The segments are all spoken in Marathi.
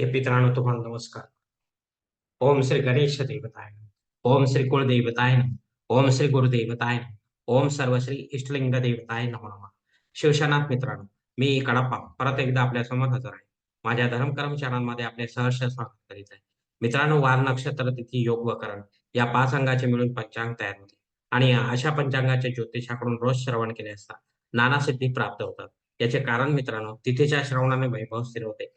हे मित्रांनो तुम्हाला नमस्कार. ओम श्री गणेश देवताय. ओम श्री कुळदेवताय ओम श्री गुरुदेवताय नमः. ओम सर्वश्री इष्टलिंग देवताय नमो नमः. शिवशनाथ मित्रांनो मी कडप्पा परत एकदा आपल्यासमोर हजर आहे. माझ्या धर्म कर्मचाऱ्यांमध्ये आपले सहर्ष स्वागत करीत आहे. मित्रांनो वार नक्षत्र तिथी योग वकरण करण या पाच अंगाचे मिळून पंचांग तयार होते. आणि अशा पंचांगाचे ज्योतिषाकडून रोज श्रवण केले असता नाना सिद्धी प्राप्त होतात. याचे कारण मित्रांनो तिथेच्या श्रवणाने वैभव स्थिर होते.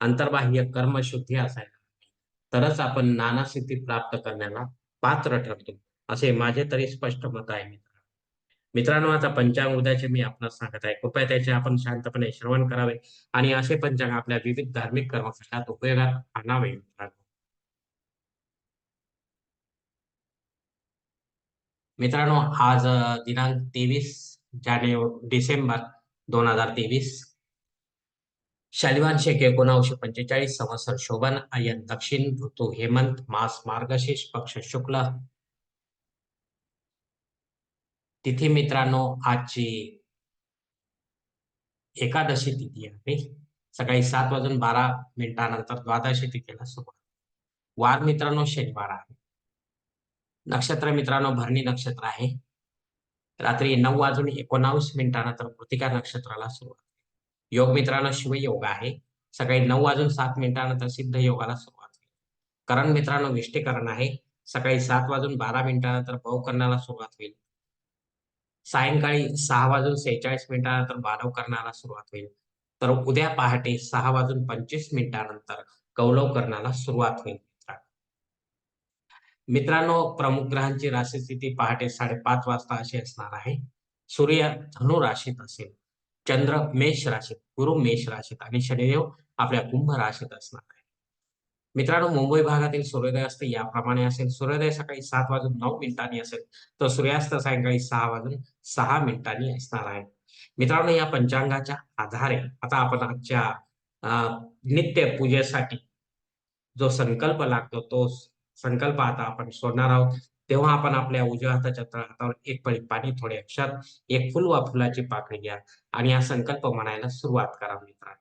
अंतर्बाह्य कर्मशुद्धी असायला तरच आपण नाना सिद्धी प्राप्त करण्याला पात्र ठरतो असे माझे तरी स्पष्ट मत आहे मित्रांनो. मित्रांनो आता पंचांग उद्याचे मी आपणास सांगत आहे. कृपया त्याचे आपण शांतपणे श्रवण करावे आणि असे पंचांग आपल्या विविध धार्मिक कर्मकांडात उपयोगात आणावे मित्रांनो. मित्रांनो आज दिनांक तेवीस जानेवारी डिसेंबर दोन हजार तेवीस शालिवान शेख एकोणावीसशे पंचेचाळीस संवत्सर शोभन अयन दक्षिण ऋतू हेमंत मास मार्गशीर्ष पक्ष शुक्ल. तिथी मित्रांनो आजची एकादशी तिथी आहे. सकाळी सात वाजून बारा मिनिटानंतर द्वादशी तिथीला सुरुवात. वार मित्रांनो शनिवार आहे. नक्षत्र मित्रांनो भरणी नक्षत्र आहे. रात्री नऊ वाजून एकोणावीस मिनिटानंतर कृतिका नक्षत्राला सुरुवात. योग मित्रांनो शिवयोग आहे. सकाळी नऊ वाजून सात मिनिटानंतर सिद्ध योगाला सुरुवात होईल. करण मित्रांनो विष्टीकरण आहे. सकाळी सात वाजून बारा मिनिटानंतर भवकरणाला सुरुवात होईल. सायंकाळी सहा वाजून सेहेचाळीस मिनिटानंतर बालव करण्याला सुरुवात होईल. तर उद्या पहाटे सहा वाजून पंचवीस मिनिटानंतर कौलव करण्याला सुरुवात होईल मित्रांनो. मित्रांनो प्रमुख ग्रहांची राशी स्थिती पहाटे साडेपाच वाजता अशी असणार आहे. सूर्य धनु राशीत असेल. चंद्र मेष राशीत गुरु मेष राशीत आणि शनिदेव आपल्या कुंभ राशीत असणार आहे मित्रांनो मुंबई भागातील सूर्योदय असते याप्रमाणे असेल. सूर्योदय सकाळी सात वाजून नऊ मिनिटांनी असेल तर सूर्यास्त सायंकाळी सहा वाजून सहा मिनिटांनी असणार आहे. मित्रांनो या पंचांगाच्या आधारे आता आपण आजच्या अं, नित्य पूजेसाठी जो संकल्प लागतो तो संकल्प आता आपण सोडणार आहोत. तेव्हा आपण आपल्या उजव्या हाताच्या तळ हातावर एक पळी पाणी थोडे अक्षर एक फुल वा फुलाची पाकळी घ्या आणि हा संकल्प म्हणायला सुरुवात करा मित्रांनो.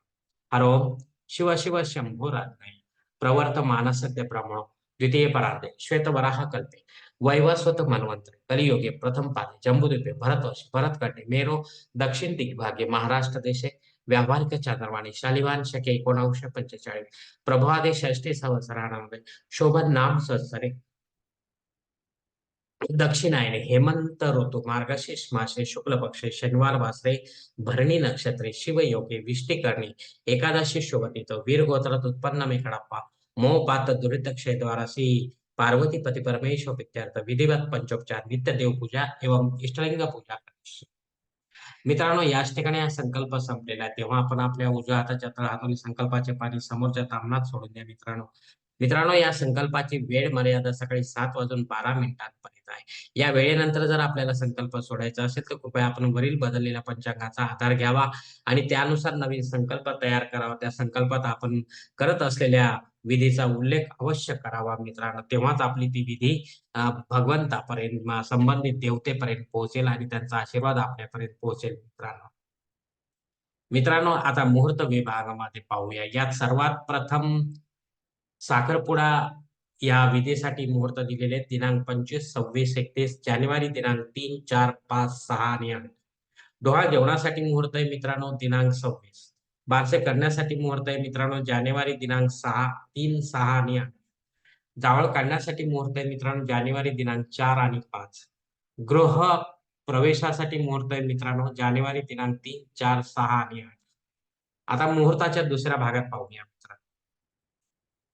हरो शिव शिव शंभो राजनाई प्रवर्त मानसद्य प्रमाण द्वितीय पराधे श्वेत वराह कल्पे. वैवस्वत मनवंतरे कलियोगे प्रथम पादे. जम्बुद्वीपे. भरतवश भरतकटे मेरो. दक्षिण दिग्भागे. महाराष्ट्र देशे. व्यावहारिक चांद्रवाणी. शालिवान शके एकोणाशे पंचेचाळीस. प्रभादे षष्टी संवत्सरामध्ये शोभन नाम सहसरे दक्षिणायने हेमंत ऋतू मार्गशीर्ष मासे शुक्ल पक्ष शनिवार वासरे भरणी नक्षत्रे शिवयोगे विष्टीकरणी एकादशी शोभतीत वीर गोत्रात उत्पन्न मे कडप्पा मोह पात दुरित क्षेद्वारासी पार्वती पती परमेश्वर पित्यार्थ विधिवत पंचोपचार नित्य देवपूजा एवं इष्टलिंग पूजा मित्रांनो याच ठिकाणी हा संकल्प संपलेला आहे. तेव्हा आपण आपल्या उजव्या हाताच्या तळहातून संकल्पाचे पाणी समोरच्या तामणात सोडून द्या मित्रांनो. मित्रांनो या संकल्पाची वेळ मर्यादा सकाळी सात वाजून बारा मिनिटांपर्यंत आहे. या वेळेनंतर जर आपल्याला संकल्प सोडायचा असेल तर कृपया आपण वरील बदललेल्या पंचांगाचा आधार घ्यावा आणि त्यानुसार नवीन संकल्प तयार करावा. त्या संकल्पात आपण करत असलेल्या विधीचा उल्लेख अवश्य करावा मित्रांनो. तेव्हाच आपली ती विधी भगवंतापर्यंत संबंधित देवतेपर्यंत पोहोचेल आणि त्यांचा आशीर्वाद आपल्यापर्यंत पोहोचेल मित्रांनो. मित्रांनो आता मुहूर्त विभागामध्ये पाहूया. यात सर्वात प्रथम साखरपुडा या विधेसाठी मुहूर्त दिलेले दिनांक पंचवीस सव्वीस एकतीस जानेवारी दिनांक तीन चार पाच सहा आणि आठ. डोहा जेवणासाठी मुहूर्त आहे मित्रांनो दिनांक सव्वीस. बारसे करण्यासाठी मुहूर्त आहे मित्रांनो जानेवारी दिनांक सहा तीन सहा आणि आठ. जावळ काढण्यासाठी मुहूर्त आहे मित्रांनो जानेवारी दिनांक चार आणि पाच. गृह प्रवेशासाठी मुहूर्त आहे मित्रांनो जानेवारी दिनांक तीन चार सहा आणि आठ. आता मुहूर्ताच्या दुसऱ्या भागात पाहूया.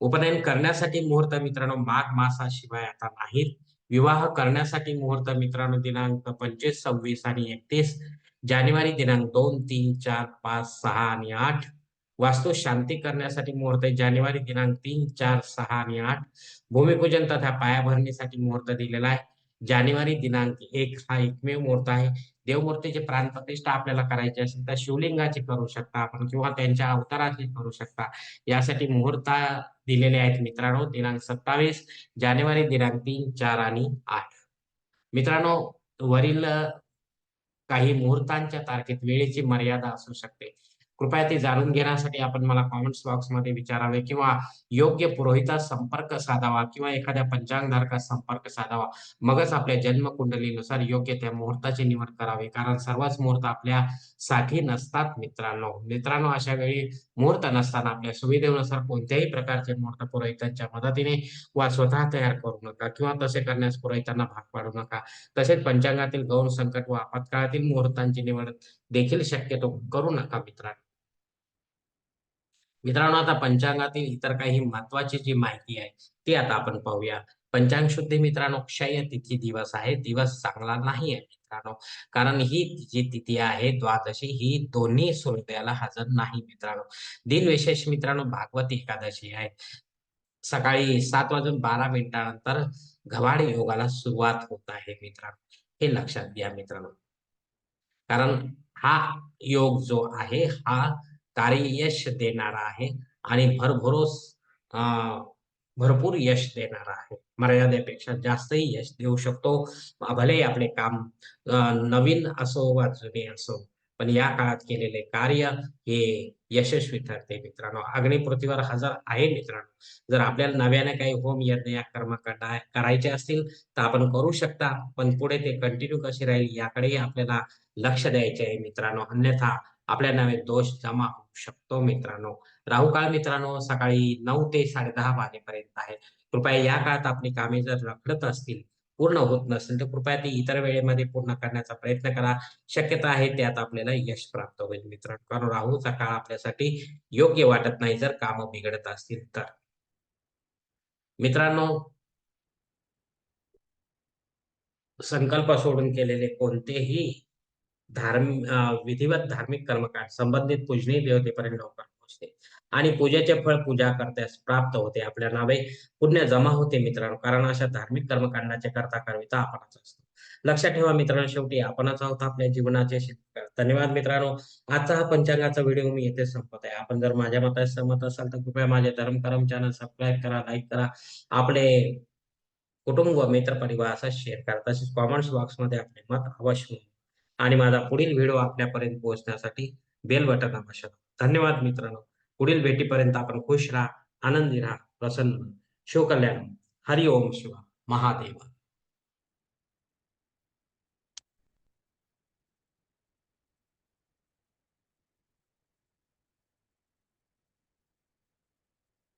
उपनयन करण्यासाठी मुहूर्त मित्रांनो माघ मासाशिवाय आता नाहीत. विवाह करण्यासाठी मुहूर्त मित्रांनो दिनांक पंचवीस सव्वीस आणि एकतीस. जानेवारी दिनांक दोन तीन चार पाच सहा आणि आठ. वास्तू शांती करण्यासाठी मुहूर्त आहे. जानेवारी दिनांक तीन चार सहा आणि आठ. भूमिपूजन तथा पायाभरणीसाठी मुहूर्त दिलेला आहे. जानेवारी दिनांक एक हा एकमेव मुहूर्त आहे. देवमूर्तीची प्राणप्रतिष्ठा आपल्याला करायची असेल तर शिवलिंगाची करू शकता आपण किंवा त्यांच्या अवताराची करू शकता. यासाठी मुहूर्त दिलेले आहेत मित्रांनो. दिनांक सत्तावीस जानेवारी दिनांक तीन चार आणि आठ. मित्रांनो वरील काही मुहूर्तांच्या तारखेत वेळेची मर्यादा असू शकते. कृपया ते जाणून घेण्यासाठी आपण मला कॉमेंट्स बॉक्समध्ये विचारावे किंवा योग्य पुरोहितास संपर्क साधावा किंवा एखाद्या पंचांगधारकास संपर्क साधावा. मगच आपल्या जन्म कुंडलीनुसार योग्य त्या मुहूर्ताची निवड करावी. कारण सर्वच मुहूर्त आपल्यासाठी नसतात मित्रांनो. मित्रांनो अशा वेळी मुहूर्त नसताना आपल्या सुविधेनुसार कोणत्याही प्रकारचे मुहूर्त पुरोहितांच्या मदतीने वा स्वतः तयार करू नका किंवा तसे करण्यास पुरोहितांना भाग पाडू नका. तसेच पंचांगातील गौण संकट व आपत्काळातील मुहूर्तांची निवड देखील शक्यतो करू नका मित्रांनो. मित्रांनो आता पंचांगातील इतर काही महत्वाची जी माहिती आहे ती आता आपण पाहूया. पंचांग शुद्धी मित्रांनो क्षय तिथी दिवस आहे. दिवस चांगला नाही आहे मित्रांनो. कारण ही जी तिथी आहे द्वादशी ही दोन्ही सूर्योदयाला हजर नाही मित्रांनो. दिन विशेष मित्रांनो भागवत एकादशी आहे. सकाळी सात वाजून बारा मिनिटानंतर घवाड योगाला सुरुवात होत आहे मित्रांनो. हे लक्षात घ्या मित्रांनो. कारण हा योग जो आहे हा कार्ययश देणारा आहे आणि भरभरोस भरपूर यश देणारा आहे. मर्यादेपेक्षा जास्तही यश देऊ शकतो. भले आपले काम नवीन असो वा जुने असो पण या काळात केलेले कार्य हे यशस्वी ठरते मित्रांनो. अग्निपृथ्वीवर हजर आहे मित्रांनो. जर आपल्याला नव्याने काही होम यज्ञ या कर्म करायचे असतील तर आपण करू शकता पण पुढे ते कंटिन्यू कसे राहील याकडेही आपल्याला लक्ष द्यायचे आहे मित्रांनो. अन्यथा आपल्या नावे दोष जमा होऊ शकतो मित्रांनो. राहू काळ मित्रांनो सकाळी नऊ ते साडे दहा वाजेपर्यंत आहे. कृपया या काळात आपली कामे जर रखडत असतील पूर्ण होत नसेल तर कृपया ती इतर वेळेमध्ये पूर्ण करण्याचा प्रयत्न करा. शक्यता आहे त्यात आपल्याला यश प्राप्त होईल मित्रांनो. कारण राहूचा काळ आपल्यासाठी योग्य वाटत नाही जर काम बिघडत असतील तर. मित्रांनो संकल्प सोडून केलेले कोणतेही धार्मिक विधिवत धार्मिक कर्मकांड संबंधित पूजनीय देवतेपर्यंत लवकर पोहोचते. आणि पूजेचे फळ पूजा करत्यास प्राप्त होते. आपल्या नावे पुण्य जमा होते मित्रांनो. कारण अशा धार्मिक कर्मकांडाचे करता करविता आपणच असतो. लक्षात ठेवा मित्रांनो शेवटी आपणच आहोत आपल्या जीवनाचे धन्यवाद मित्रांनो. आजचा हा पंचांगाचा व्हिडिओ मी येथे संपत आहे. आपण जर माझ्या मताशी सहमत असाल तर कृपया माझे धर्मकरम चॅनल सबस्क्राईब करा लाईक करा. आपले कुटुंब मित्र परिवार असा शेअर करा. तसेच कॉमेंट्स बॉक्समध्ये आपले मत अवश्य आणि माझा पुढील व्हिडिओ आपल्यापर्यंत पोहोचण्यासाठी बेल बटन आवश्यक धन्यवाद मित्रांनो. पुढील भेटीपर्यंत आपण खुश राहा आनंदी राहा. प्रसन्न शिवकल्याण. हरिओम शिवा महादेव.